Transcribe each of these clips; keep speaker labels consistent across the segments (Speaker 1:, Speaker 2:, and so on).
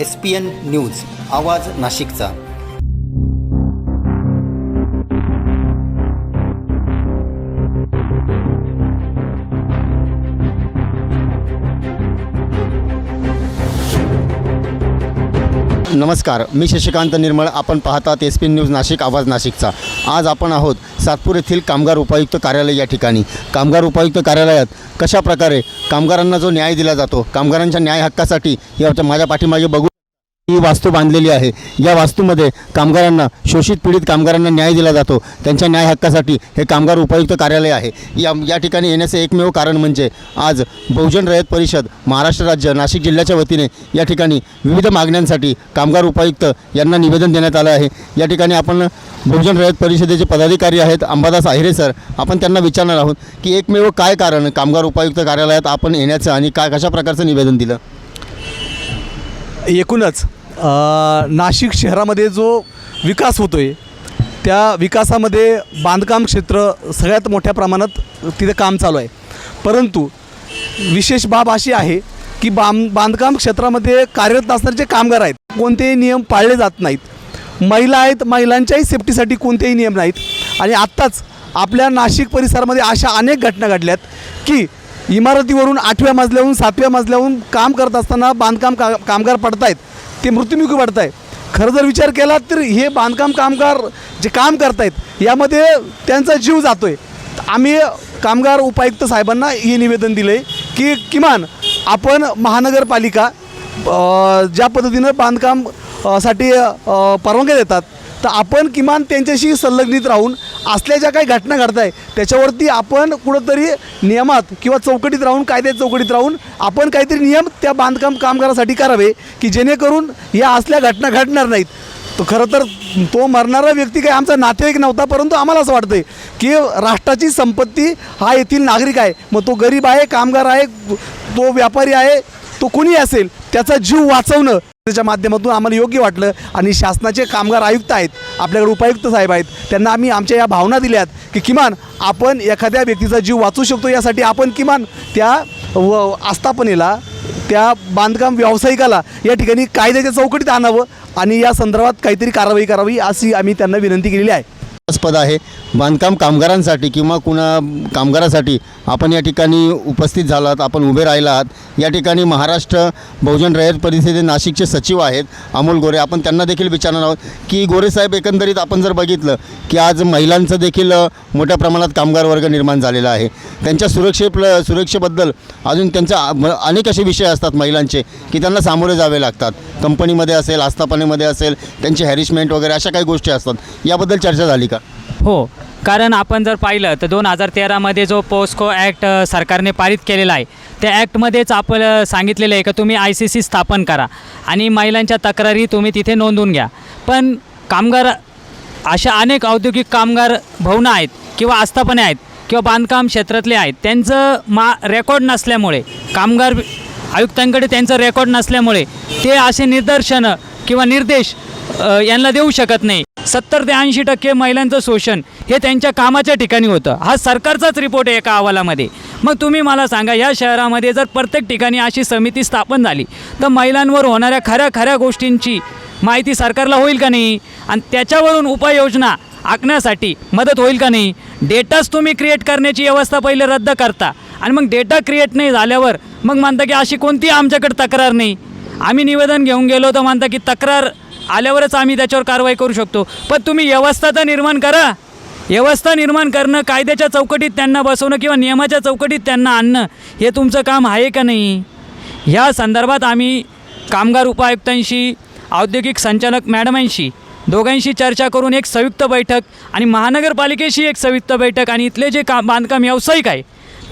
Speaker 1: S P N news आवाज नाशिकचा. नमस्कार मी शशिकांत निर्मळ. आपण पाहतात एस पी न्यूज नाशिक आवाज नाशिकचा. आज आपण आहोत सातपूर येथील कामगार उपायुक्त कार्यालय या ठिकाणी. कामगार उपायुक्त कार्यालयात कशा प्रकारे कामगारांना जो न्याय दिला जातो कामगारांच्या न्याय हक्कासाठी या माझ्या पाठीमागे बघू ही वास्तू बांधलेली आहे. या वास्तूमध्ये कामगारांना शोषित पीडित कामगारांना न्याय दिला जातो. त्यांच्या न्याय हक्कासाठी हे कामगार उपायुक्त कार्यालय आहे. या या ठिकाणी येण्याचे एकमेव कारण म्हणजे आज बहुजन रयत परिषद महाराष्ट्र राज्य नाशिक जिल्ह्याच्या वतीने या ठिकाणी विविध मागण्यांसाठी कामगार उपायुक्त यांना निवेदन देण्यात आलं आहे. या ठिकाणी आपण बहुजन रयत परिषदेचे पदाधिकारी आहेत अंबादास आहिरे सर. आपण त्यांना विचारणार आहोत की एकमेव काय कारण कामगार उपायुक्त कार्यालयात आपण येण्याचं आणि काय कशा प्रकारचं निवेदन दिलं?
Speaker 2: एकूणच नाशिक शहरामध्ये जो विकास होतो आहे त्या विकासामध्ये बांधकाम क्षेत्र सगळ्यात मोठ्या प्रमाणात तिथे काम चालू आहे. परंतु विशेष बाब अशी आहे की बां बांधकाम क्षेत्रामध्ये कार्यरत असणारे जे कामगार आहेत कोणतेही नियम पाळले जात नाहीत. महिला आहेत महिलांच्याही सेफ्टीसाठी कोणतेही नियम नाहीत. आणि आत्ताच आपल्या नाशिक परिसरामध्ये अशा अनेक घटना घडल्यात की इमारतीवरून आठव्या मजल्याहून सातव्या मजल्याहून काम करत असताना बांधकाम का कामगार पडत आहेत ते मृत्युमुखी पडत आहे खरं जर विचार केला तर हे बांधकाम कामगार जे काम करत आहेत यामध्ये त्यांचा जीव जातो आहे आम्ही कामगार उपायुक्त साहेबांना हे निवेदन दिलं आहे की किमान आपण महानगरपालिका ज्या पद्धतीनं बांधकामसाठी परवानग्या देतात तर आपण किमान त्यांच्याशी संलग्नित राहून असल्या ज्या काही घटना घडत आहे त्याच्यावरती आपण कुठंतरी नियमात किंवा चौकटीत राहून कायद्याच्या चौकटीत राहून आपण काहीतरी नियम त्या बांधकाम कामगारासाठी करावे की जेणेकरून या असल्या घटना घडणार नाहीत. तो खरं तर तो मरणारा व्यक्ती काही आमचा नातेवाईक नव्हता परंतु आम्हाला असं वाटतंय की राष्ट्राची संपत्ती हा येथील नागरिक आहे. मग तो गरीब आहे कामगार आहे तो व्यापारी आहे तो कुणी असेल त्याचा जीव वाचवणं त्याच्या माध्यमातून आम्हाला योग्य वाटलं आणि शासनाचे कामगार आयुक्त आहेत आपल्याकडे उपायुक्त साहेब आहेत त्यांना आम्ही आमच्या या भावना दिल्यात की किमान आपण एखाद्या व्यक्तीचा जीव वाचू शकतो यासाठी आपण किमान त्या व आस्थापनेला त्या बांधकाम व्यावसायिकाला या ठिकाणी कायद्याच्या चौकटीत आणावं आणि या संदर्भात काहीतरी कारवाई करावी अशी आम्ही त्यांना विनंती केलेली आहे.
Speaker 1: पद आहे. बांधकाम कामगारांसाठी किंवा कुणा कामगारासाठी आपण या ठिकाणी उपस्थित झालात आपण उभे राहिला आहात या ठिकाणी महाराष्ट्र बहुजन रयत परिषदे नाशिकचे सचिव आहेत अमोल गोरे. आपण त्यांना देखील विचारणार आहोत की गोरेसाहेब एकंदरीत आपण जर बघितलं की आज महिलांचं देखील मोठ्या प्रमाणात कामगार वर्ग निर्माण झालेला आहे. त्यांच्या सुरक्षे सुरक्षेबद्दल अजून त्यांच्या म- अनेक असे विषय असतात महिलांचे की त्यांना सामोरे जावे लागतात. कंपनीमध्ये असेल आस्थापनेमध्ये असेल त्यांची हॅरिसमेंट वगैरे अशा काही गोष्टी असतात. याबद्दल चर्चा झाली का?
Speaker 3: हो कारण आपण जर पाहिलं तर दोन हजार तेरामध्ये जो पोस्को ॲक्ट सरकारने पारित केलेला आहे त्या ॲक्टमध्येच आपण सांगितलेलं आहे का तुम्ही आय सी सी स्थापन करा आणि महिलांच्या तक्रारी तुम्ही तिथे नोंदवून घ्या. पण कामगार अशा अनेक औद्योगिक कामगार भवनं आहेत किंवा आस्थापने आहेत किंवा बांधकाम क्षेत्रातले आहेत त्यांचं मा रेकॉर्ड नसल्यामुळे कामगार आयुक्तांकडे त्यांचा रेकॉर्ड नसल्यामुळे ते असे निदर्शनं किंवा निर्देश यांना देऊ शकत नाही. सत्तर ते ऐंशी टक्के महिलांचं शोषण हे त्यांच्या कामाच्या ठिकाणी होतं. हा सरकारचाच रिपोर्ट आहे एका अहवालामध्ये. मग तुम्ही मला सांगा या शहरामध्ये जर प्रत्येक ठिकाणी अशी समिती स्थापन झाली तर महिलांवर होणाऱ्या खऱ्या खऱ्या गोष्टींची माहिती सरकारला होईल का नाही? आणि त्याच्यावरून उपाययोजना आखण्यासाठी मदत होईल का नाही? डेटाच तुम्ही क्रिएट करण्याची व्यवस्था पहिले रद्द करता. आणि मग डेटा क्रिएट नाही झाल्यावर मग म्हणता की अशी कोणती आमच्याकडे तक्रार नाही. आम्ही निवेदन घेऊन गेलो तर म्हणता की तक्रार आल्यावरच आम्ही त्याच्यावर कारवाई करू शकतो. पण तुम्ही व्यवस्था तर निर्माण करा. व्यवस्था निर्माण करणं कायद्याच्या चौकटीत त्यांना बसवणं किंवा नियमाच्या चौकटीत त्यांना आणणं हे तुमचं काम आहे का नाही? ह्या संदर्भात आम्ही कामगार उपायुक्तांशी औद्योगिक संचालक मॅडमांशी दोघांशी चर्चा करून एक संयुक्त बैठक आणि महानगरपालिकेशी एक संयुक्त बैठक आणि इथले जे का बांधकाम व्यावसायिक आहे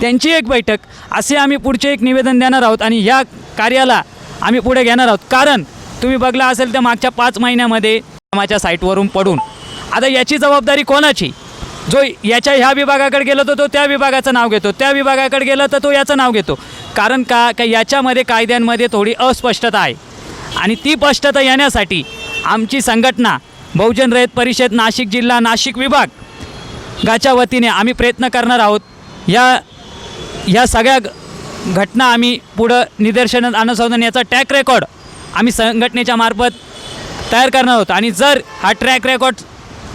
Speaker 3: त्यांची एक बैठक. असे आम्ही पुढचे एक निवेदन देणार आहोत आणि ह्या कार्याला आम्ही पुढे घेणार आहोत. कारण तुम्ही बघला असेल तर मागच्या पाच महिन्यामध्ये कामाच्या साईटवरून पडून. आता याची जबाबदारी कोणाची? जो याच्या ह्या विभागाकडे गेलो तर तो त्या विभागाचं नाव घेतो. त्या विभागाकडे गेलं तर तो याचं नाव घेतो. कारण का? का याच्यामध्ये कायद्यांमध्ये थोडी अस्पष्टता आहे. आणि ती स्पष्टता येण्यासाठी आमची संघटना बहुजन रयत परिषद नाशिक जिल्हा नाशिक विभाग गाच्या वतीने आम्ही प्रयत्न करणार आहोत. या ह्या सगळ्या घटना आम्ही पुढं निदर्शनात आणत याचा ट्रॅक रेकॉर्ड आम्ही संघटनेच्या मार्फत तयार करणार आहोत. आणि जर हा ट्रॅक रेकॉर्ड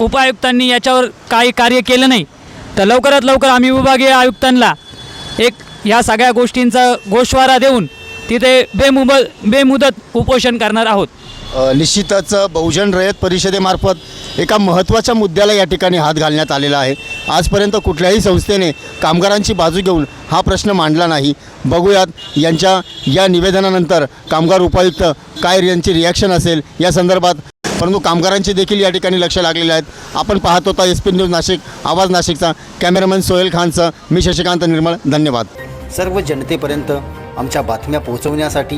Speaker 3: उपायुक्तांनी याच्यावर काही कार्य केलं नाही तर लवकरात लवकर आम्ही विभागीय आयुक्तांना एक ह्या सगळ्या गोष्टींचा गोषवारा देऊन तिथे बेमुब बेमुदत उपोषण करणार आहोत.
Speaker 1: निश्चितच बहुजन रयत परिषदेमार्फत एका महत्त्वाच्या मुद्द्याला या ठिकाणी हात घालण्यात आलेला आहे. आजपर्यंत कुठल्याही संस्थेने कामगारांची बाजू घेऊन हा प्रश्न मांडला नाही. बघूयात यांच्या या निवेदनानंतर कामगार उपायुक्त काय यांची रिॲक्शन असेल या संदर्भात. परंतु कामगारांचे देखील या ठिकाणी लक्ष लागलेले आहेत. आपण पाहत होता एस पी न्यूज नाशिक आवाज नाशिकचा. कॅमेरामॅन सोहेल खानचं. मी शशिकांत निर्मळ. धन्यवाद. सर्व जनतेपर्यंत आमच्या बातम्या पोहोचवण्यासाठी